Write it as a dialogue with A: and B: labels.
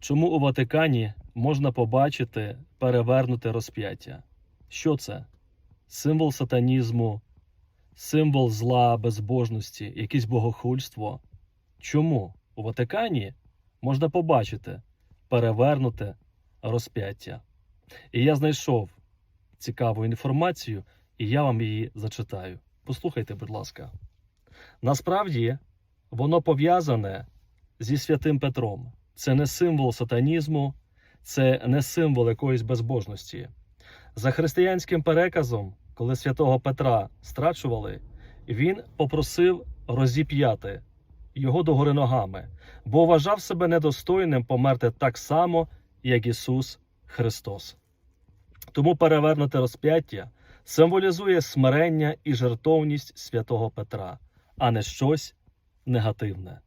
A: Чому у Ватикані можна побачити перевернуте розп'яття? Що це? Символ сатанізму, символ зла, безбожності, якесь богохульство. Чому у Ватикані можна побачити перевернуте розп'яття? І я знайшов цікаву інформацію, і я вам її зачитаю. Послухайте, будь ласка. Насправді, воно пов'язане зі святим Петром. Це не символ сатанізму, це не символ якоїсь безбожності. За християнським переказом, коли святого Петра страчували, він попросив розіп'яти його догори ногами, бо вважав себе недостойним померти так само, як Ісус Христос. Тому перевернуте розп'яття символізує смирення і жертовність святого Петра, а не щось негативне.